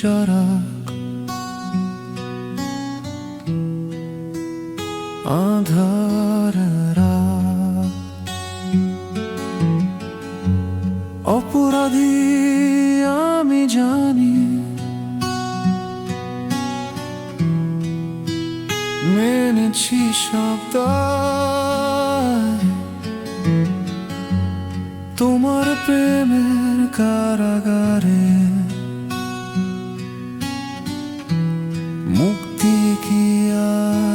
বিচরা আধার অপরাধী আমি জানি মেনেছি শব্দ তোমার প্রেমের কারাগারে মুক্তি কি আর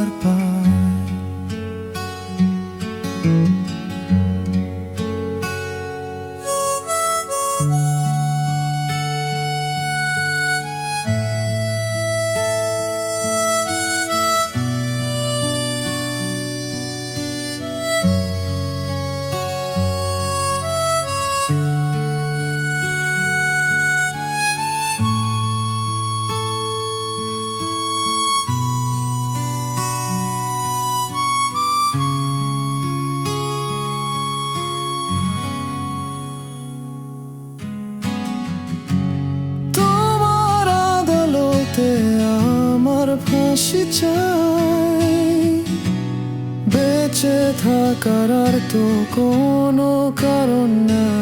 ফাঁসি চাই। বেঁচে থাকার আর তো কোনো কারণ নাই।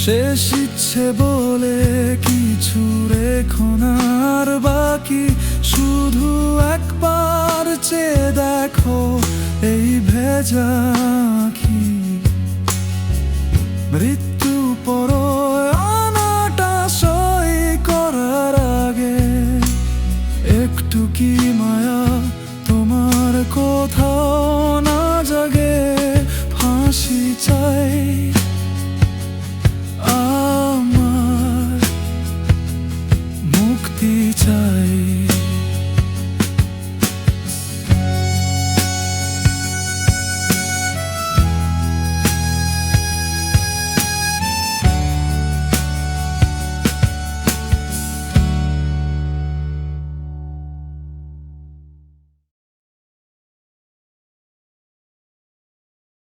শেষ ইচ্ছে বলে কিছু রেখো আর বাকি শুধু একবার চেয়ে দেখো এই ভেজা কি মৃত্যু ดี